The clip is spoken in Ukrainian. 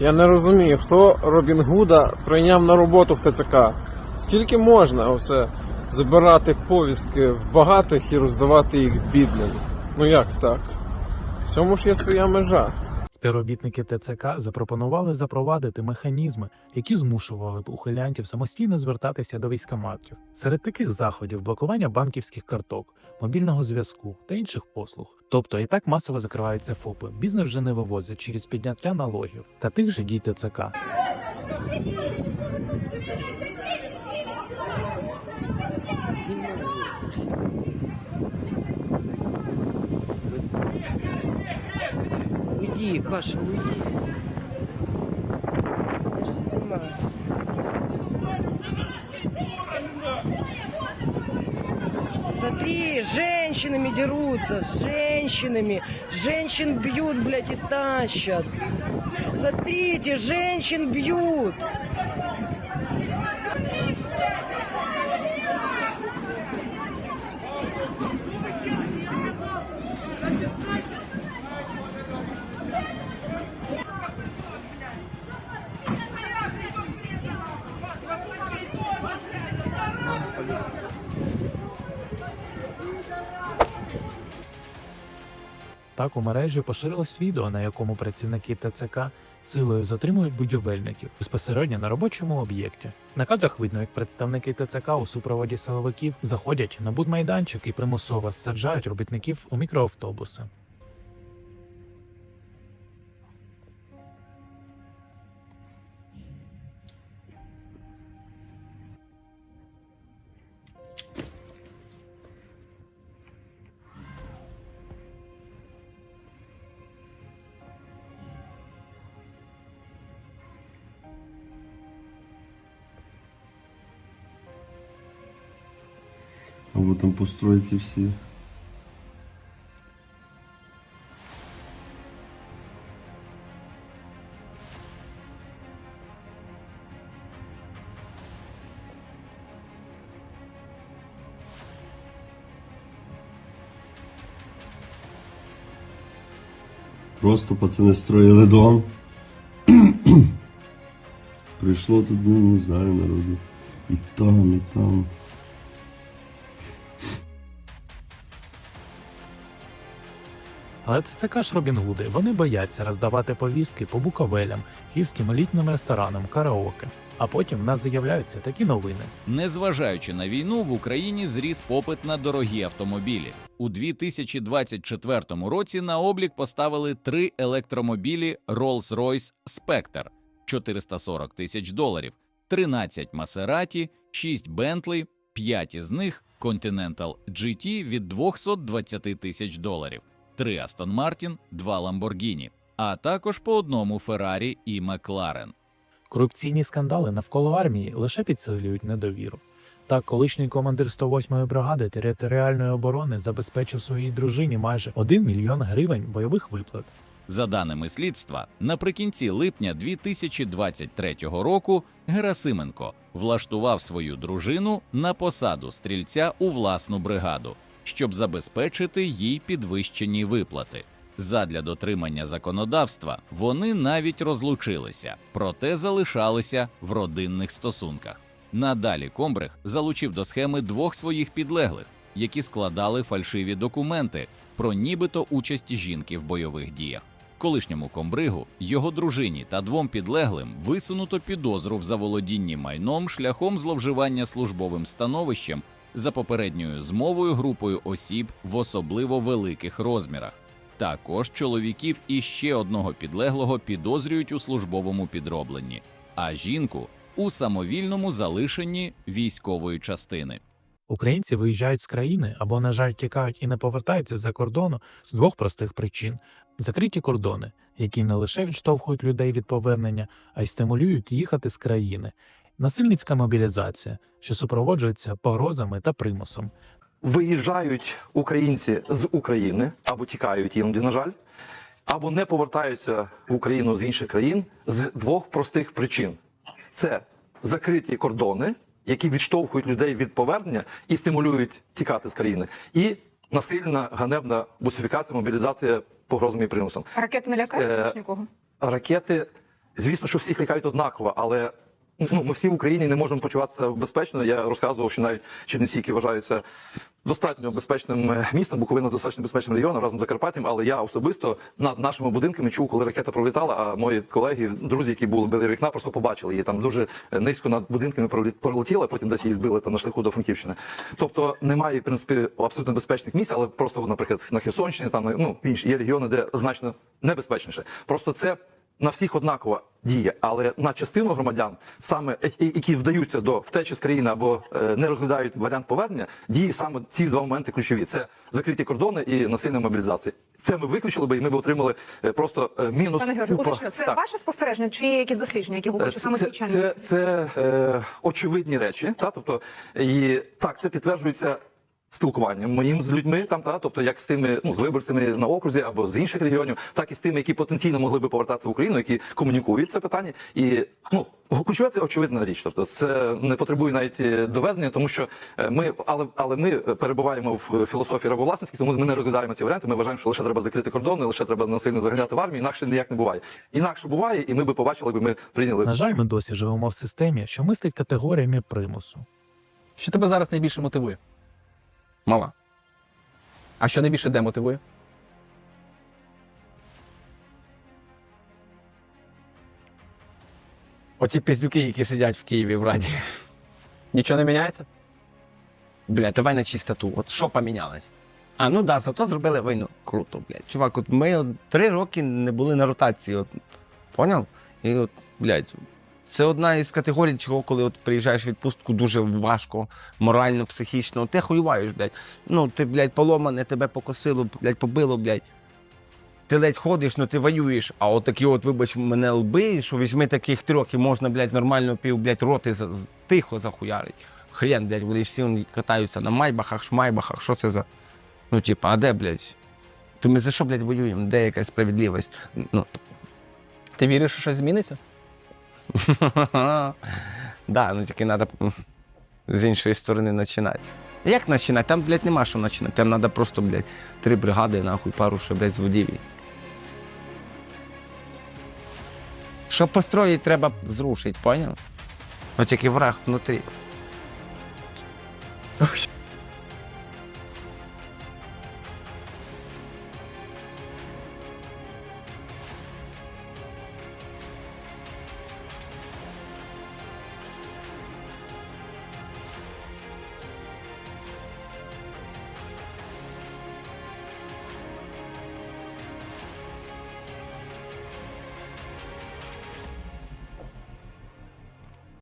Я не розумію, хто Робін Гуда прийняв на роботу в ТЦК. Скільки можна оце забирати повістки в багатих і роздавати їх бідним? Ну як так? В цьому ж є своя межа. Співробітники ТЦК запропонували запровадити механізми, які змушували б ухилянтів самостійно звертатися до військоматів. Серед таких заходів блокування банківських карток, мобільного зв'язку та інших послуг. Тобто і так масово закриваються ФОПи. Бізнес вже не вивозять через підняття налогів та тих же дій ТЦК. Уйди, Паша, уйди. Я же снимаю. Смотри, женщинами дерутся, с женщинами. Женщин бьют, блядь, и тащат. Смотрите, женщин бьют. Так у мережі поширилось відео, на якому працівники ТЦК силою затримують будівельників безпосередньо на робочому об'єкті. На кадрах видно, як представники ТЦК у супроводі силовиків заходять на будмайданчик і примусово саджають робітників у мікроавтобуси. Або там построїться всі. Просто пацани строїли дом. Прийшло тут, ну, не знаю, народу. І там, і там. Але ТЦК ж Робін Гуди, вони бояться роздавати повістки по буковелям, київським елітним ресторанам, караоке. А потім в нас з'являються такі новини. Незважаючи на війну, в Україні зріс попит на дорогі автомобілі. У 2024 році на облік поставили три електромобілі Rolls-Royce Spectre 440 тисяч доларів, 13 Maserati, 6 Bentley, 5 із них Continental GT від 220 тисяч доларів, 3 Aston Martin, 2 Lamborghini, а також по одному Ferrari і McLaren. Корупційні скандали навколо армії лише підсилюють недовіру. Так, колишній командир 108-ї бригади територіальної оборони забезпечив своїй дружині майже 1 мільйон гривень бойових виплат. За даними слідства, наприкінці липня 2023 року Герасименко влаштував свою дружину на посаду стрільця у власну бригаду, щоб забезпечити їй підвищені виплати. Задля дотримання законодавства вони навіть розлучилися, проте залишалися в родинних стосунках. Надалі Комбрег залучив до схеми двох своїх підлеглих, які складали фальшиві документи про нібито участь жінки в бойових діях. Колишньому комбригу, його дружині та двом підлеглим висунуто підозру в заволодінні майном шляхом зловживання службовим становищем за попередньою змовою групою осіб в особливо великих розмірах. Також чоловіків і ще одного підлеглого підозрюють у службовому підробленні, а жінку у самовільному залишенні військової частини. Українці виїжджають з країни або, на жаль, тікають і не повертаються з-за кордону з двох простих причин: закриті кордони, які не лише відштовхують людей від повернення, а й стимулюють їхати з країни. Насильницька мобілізація, що супроводжується погрозами та примусом. виїжджають українці з України або тікають іноді, на жаль, або не повертаються в Україну з інших країн з двох простих причин: це закриті кордони, які відштовхують людей від повернення і стимулюють тікати з країни, і насильна ганебна бусифікація, мобілізація погрозами і примусом. Ракети не лякають Е, нікого? Ракети Звісно, що всіх лякають однаково, але ну, ми всі в Україні не можемо почуватися безпечно. Я розказував, що навіть Чернівці, які вважаються достатньо безпечним е, містом, Буковина достатньо безпечним регіоном разом з Закарпаттям, але я особисто над нашими будинками чув, коли ракета пролітала, а мої колеги, друзі, які були біля вікна, просто побачили її. Там дуже низько над будинками пролетіла, потім десь її збили там на шляху до Франківщини. Тобто немає, в принципі, абсолютно безпечних місць, але просто, наприклад, на Херсонщині, там ну інші є регіони, де значно небезпечніше. Просто це на всіх однаково діє, але на частину громадян, саме е- е- які вдаються до втечі з країни або е, не розглядають варіант повернення, діє саме ці два моменти ключові: це закриті кордони і насильна мобілізація. Це ми виключили би, і ми б отримали просто мінус. Пане Георгію, уточню, це Так. ваше спостереження чи є якісь дослідження, які говорять, що саме Це, це, це е, очевидні речі, та тобто і так, це підтверджується спілкуванням моїм з людьми, там та тобто як з тими ну з виборцями на окрузі або з інших регіонів, так і з тими, які потенційно могли би повертатися в Україну, які комунікують це питання. І ну ключове це очевидна річ. Тобто, це не потребує навіть е, доведення, тому що е, ми, але але ми перебуваємо в філософії рабовласницькій, тому ми не розглядаємо ці варіанти. Ми вважаємо, що лише треба закрити кордони, лише треба насильно заганяти в армію. Інакше ніяк не буває. Інакше буває, і ми би побачили, би ми прийняли На жаль, ми досі живемо в системі, що мислить категоріями примусу. Що тебе зараз найбільше мотивує? Мала. А що найбільше демотивує? Оці пиздюки, які сидять в Києві в Раді. Нічого не міняється? Блядь, давай на чистоту. От що помінялось? А, ну да, зато зробили війну. Круто, блядь. Чувак, от ми от три роки не були на ротації. От, поняв? І от, блядь, це одна із категорій, чого, коли от приїжджаєш в відпустку, дуже важко, морально, психічно. Ти хуюваєш, блядь. Ну, ти, блядь, поломане, тебе покосило, блядь, побило, блядь. Ти ледь ходиш, ну ти воюєш, а от такі от, вибач, мене лби, що візьми таких трьох і можна, блядь, нормально пів, блядь, роти за, тихо захуярить. Хрен, блядь, вони всі катаються на майбахах, шмайбахах, що це за. Ну, типа, а де, блядь? То ми за що, блядь, воюємо? Де якась справедливість? Ну, Ти віриш, що щось зміниться? да, ну тільки треба з іншої сторони починати. Як починати? Там, блядь, нема що починати. Там треба просто, блядь, три бригади, нахуй, пару ще, блядь, з. Щоб построїти, треба зрушити, поняв? От тільки враг внутрі.